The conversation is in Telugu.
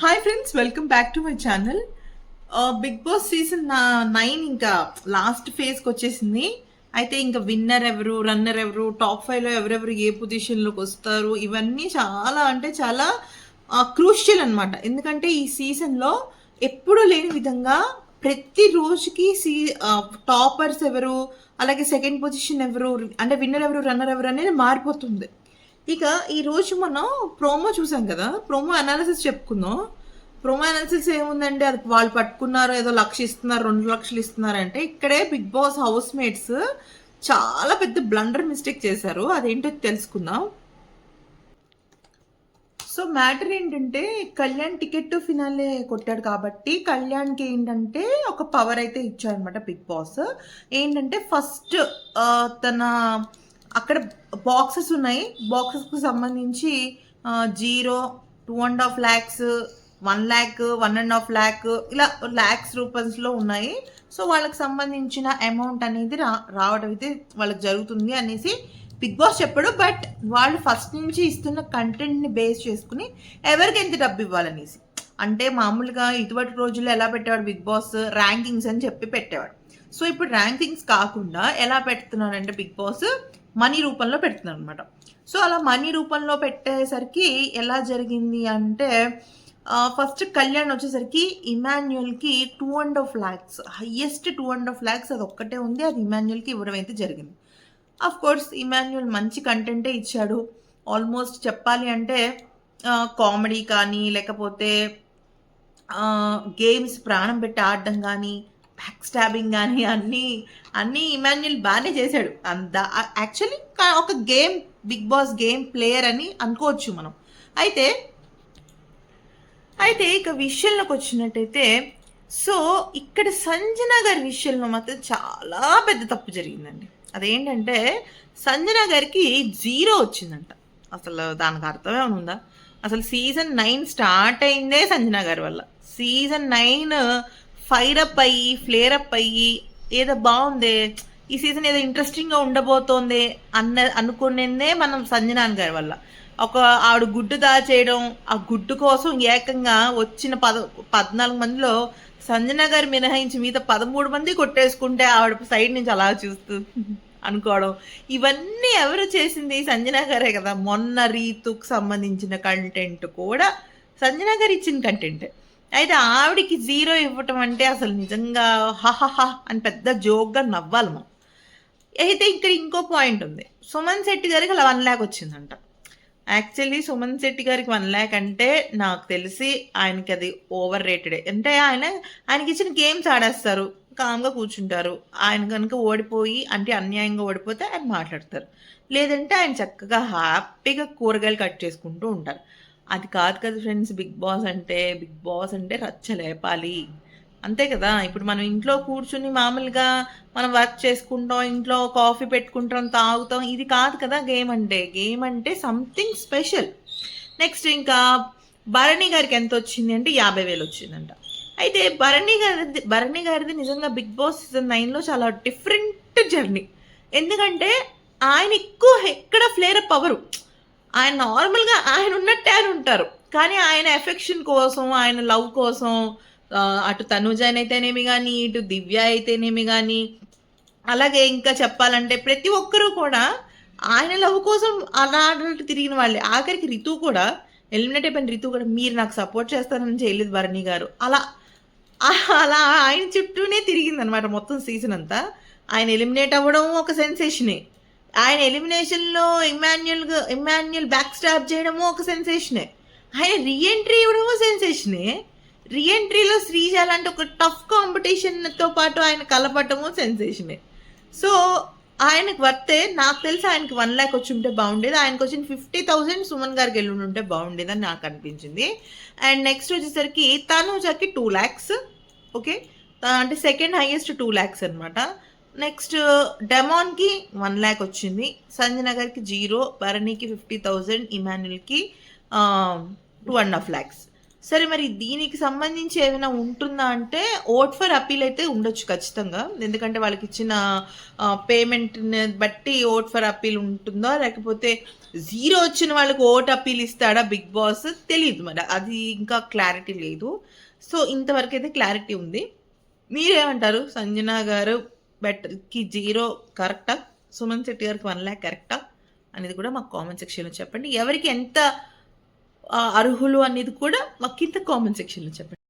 Hi friends welcome back to my channel Bigg Boss season nine ఇంకా లాస్ట్ ఫేజ్కి వచ్చేసింది. అయితే ఇంకా విన్నర్ ఎవరు రన్నర్ ఎవరు టాప్ ఫైవ్లో ఎవరెవరు ఏ పొజిషన్లోకి వస్తారు ఇవన్నీ చాలా అంటే చాలా క్రూషియల్ అనమాట ఎందుకంటే ఈ సీజన్లో ఎప్పుడూ లేని విధంగా ప్రతి రోజుకి సీ టాపర్స్ ఎవరు అలాగే సెకండ్ పొజిషన్ ఎవరు అంటే విన్నర్ ఎవరు రన్నర్ ఎవరు అనేది మారిపోతుంది. ఇక ఈ రోజు మనం ప్రోమో చూసాం కదా ప్రోమో అనాలిసిస్ చెప్పుకుందాం. ప్రోమో అనాలిసిస్ ఏముందంటే అది వాళ్ళు పట్టుకున్నారు ఏదో లక్ష ఇస్తున్నారు రెండు లక్షలు ఇస్తున్నారు అంటే ఇక్కడే బిగ్ బాస్ హౌస్ మేట్స్ చాలా పెద్ద బ్లండర్ మిస్టేక్ చేశారు. అదేంటో తెలుసుకుందాం. సో మ్యాటర్ ఏంటంటే కళ్యాణ్ టికెట్ ఫినాలే కొట్టాడు కాబట్టి కళ్యాణ్కి ఏంటంటే ఒక పవర్ అయితే ఇచ్చారనమాట బిగ్ బాస్. ఏంటంటే ఫస్ట్ తన అక్కడ బాక్సెస్ ఉన్నాయి. బాక్సెస్కు సంబంధించి zero two and half lakhs one lakh one and half lakh ఇలా ల్యాక్స్ రూపీస్లో ఉన్నాయి. సో వాళ్ళకి సంబంధించిన అమౌంట్ అనేది రా రావడం అయితే వాళ్ళకి జరుగుతుంది అనేసి బిగ్ బాస్ చెప్పాడు. బట్ వాళ్ళు ఫస్ట్ నుంచి ఇస్తున్న కంటెంట్ని బేస్ చేసుకుని ఎవరికి ఎంత డబ్బు ఇవ్వాలనేసి. అంటే మామూలుగా ఇటువంటి రోజుల్లో ఎలా పెట్టేవాడు బిగ్ బాస్ ర్యాంకింగ్స్ అని చెప్పి పెట్టేవాడు. సో ఇప్పుడు ర్యాంకింగ్స్ కాకుండా ఎలా పెడుతున్నాడంటే బిగ్ బాస్ మనీ రూపంలో పెడుతున్నాడు అనమాట సో అలా మనీ రూపంలో పెట్టేసరికి ఎలా జరిగింది అంటే ఫస్ట్ కళ్యాణ్ వచ్చేసరికి ఇమాన్యుయల్కి two and half lakhs highest two and half lakhs అది ఒక్కటే ఉంది అది ఇమాన్యుయల్కి ఇవ్వడం అయితే జరిగింది. అఫ్ కోర్స్ ఇమాన్యుయల్ మంచి కంటెంటే ఇచ్చాడు. ఆల్మోస్ట్ చెప్పాలి అంటే కామెడీ కానీ లేకపోతే గేమ్స్ ప్రాణం పెట్టి ఆడడం కానీ బ్యాక్ స్టాబింగ్ కానీ అన్నీ అన్నీ ఇమాన్యుల్ బాగానే చేశాడు. అంత యాక్చువల్లీ ఒక game Bigg Boss game player అని అనుకోవచ్చు మనం. అయితే అయితే ఇక విషయంలోకి వచ్చినట్టయితే సో ఇక్కడ సంజన గారి విషయంలో మాత్రం చాలా పెద్ద తప్పు జరిగిందండి. అదేంటంటే సంజన గారికి జీరో వచ్చిందంట. అసలు దానికి అర్థం ఉందా? అసలు సీజన్ నైన్ స్టార్ట్ అయిందే సంజన గారి వల్ల. సీజన్ నైన్ ఫైర్ అప్ అయ్యి ఫ్లేర్ అప్ అయ్యి ఏదో బాగుంది ఈ సీజన్ ఏదో ఇంట్రెస్టింగ్గా ఉండబోతోంది అన్న అనుకునేదే మనం సంజనాన్ గారి వల్ల. ఒక ఆవిడ గుడ్డు దాచేయడం ఆ గుడ్డు కోసం ఏకంగా వచ్చిన పద పద్నాలుగు మందిలో సంజన గారు మినహాయించి మిగతా పదమూడు మంది కొట్టేసుకుంటే ఆవిడ సైడ్ నుంచి అలా చూస్తూ అనుకోవడం. ఇవన్నీ ఎవరు చేసింది సంజన గారే కదా. మొన్న రీతుకు సంబంధించిన కంటెంట్ కూడా సంజన గారు ఇచ్చిన కంటెంటే అయితే ఆవిడికి జీరో ఇవ్వటం అంటే అసలు నిజంగా హహహ అని పెద్ద జోక్గా నవ్వాలి మనం అయితే ఇక్కడ ఇంకో పాయింట్ ఉంది. సుమన్ శెట్టి గారికి అలా వన్ ల్యాక్ వచ్చిందంట. యాక్చువల్లీ సుమన్ శెట్టి గారికి వన్ ల్యాక్ అంటే నాకు తెలిసి ఆయనకి అది ఓవర్ రేటెడే అంటే ఆయన ఆయనకి ఇచ్చిన గేమ్స్ ఆడేస్తారు కామ్గా కూర్చుంటారు. ఆయన కనుక ఓడిపోయి అంటే అన్యాయంగా ఓడిపోతే ఆయన మాట్లాడతారు. లేదంటే ఆయన చక్కగా హ్యాపీగా కూరగాయలు కట్ చేసుకుంటూ ఉంటారు. అది కాదు కదా ఫ్రెండ్స్ బిగ్ బాస్ అంటే బిగ్ బాస్ అంటే రచ్చలేపాలి అంతే కదా? ఇప్పుడు మనం ఇంట్లో కూర్చుని మామూలుగా మనం వర్క్ చేసుకుంటాం ఇంట్లో కాఫీ పెట్టుకుంటాం తాగుతాం ఇది కాదు కదా గేమ్ అంటే. గేమ్ అంటే సంథింగ్ స్పెషల్. నెక్స్ట్ ఇంకా భరణి గారికి ఎంత వచ్చింది అంటే యాభై వేలు వచ్చిందంట. అయితే భరణి గారిది భరణి గారిది నిజంగా బిగ్ బాస్ సీజన్ నైన్లో చాలా డిఫరెంట్ జర్నీ. ఎందుకంటే ఆయన ఎక్కువ ఎక్కడ ఫ్లేర్ అప్ అవ్వరు. ఆయన నార్మల్గా ఆయన ఉన్నట్టే ఆయన ఉంటారు. కానీ ఆయన ఎఫెక్షన్ కోసం ఆయన లవ్ కోసం అటు తనుజాన్ అయితేనేమి కానీ ఇటు దివ్య అయితేనేమి కానీ అలాగే ఇంకా చెప్పాలంటే ప్రతి ఒక్కరూ కూడా ఆయన లవ్ కోసం అలా తిరిగిన వాళ్ళే. ఆఖరికి రితు కూడా ఎలిమినేట్ అయిపోయిన రితు కూడా మీరు నాకు సపోర్ట్ చేస్తారని చేయలేదు భరణి గారు. అలా అలా ఆయన చుట్టూనే తిరిగిందనమాట మొత్తం సీజన్ అంతా. ఆయన ఎలిమినేట్ అవ్వడం ఒక సెన్సేషనే ఆయన ఎలిమినేషన్లో ఇమాన్యుల్ ఇమాన్యుల్ బ్యాక్ స్టాప్ చేయడము ఒక సెన్సేషనే ఆయన రీఎంట్రీ ఇవ్వడము సెన్సేషనే రీఎంట్రీలో శ్రీజ లాంటి ఒక టఫ్ కాంపిటీషన్తో పాటు ఆయన కలపటము సెన్సేషనే సో ఆయనకు వర్తే నాకు తెలిసి ఆయనకి వన్ ల్యాక్ వచ్చి ఉంటే బాగుండేది. ఆయనకు వచ్చిన ఫిఫ్టీ థౌసండ్ సుమన్ గారికి వెళ్ళి ఉంటే బాగుండేది అని నాకు అనిపించింది. అండ్ నెక్స్ట్ వచ్చేసరికి తనుజకి టూ ల్యాక్స్ ఓకే? అంటే సెకండ్ హైయెస్ట్ టూ ల్యాక్స్ అనమాట నెక్స్ట్ డెమాన్కి వన్ ల్యాక్ వచ్చింది. సంజనగర్కి జీరో భరణికి ఫిఫ్టీ థౌజండ్ ఇమాన్యుల్కి టూ అండ్ హాఫ్ ల్యాక్స్. సరే మరి దీనికి సంబంధించి ఏమైనా ఉంటుందా అంటే ఓట్ ఫర్ అపీల్ అయితే ఉండొచ్చు ఖచ్చితంగా. ఎందుకంటే వాళ్ళకి ఇచ్చిన పేమెంట్ని బట్టి ఓట్ ఫర్ అపీల్ ఉంటుందా? లేకపోతే జీరో వచ్చిన వాళ్ళకి ఓట్ అపీల్ ఇస్తాడా బిగ్ బాస్? తెలియదు మరి. అది ఇంకా క్లారిటీ లేదు. సో ఇంతవరకు అయితే క్లారిటీ ఉంది. మీరేమంటారు? సంజన గారు బెటర్కి జీరో కరెక్టా? సుమన్ శెట్టి గారికి వన్ ల్యాక్ కరెక్టా? అనేది కూడా మాకు కామెంట్ సెక్షన్లో చెప్పండి. ఎవరికి ఎంత అర్హులు అనేది కూడా మాకు కింద కామెంట్ సెక్షన్లో చెప్పండి.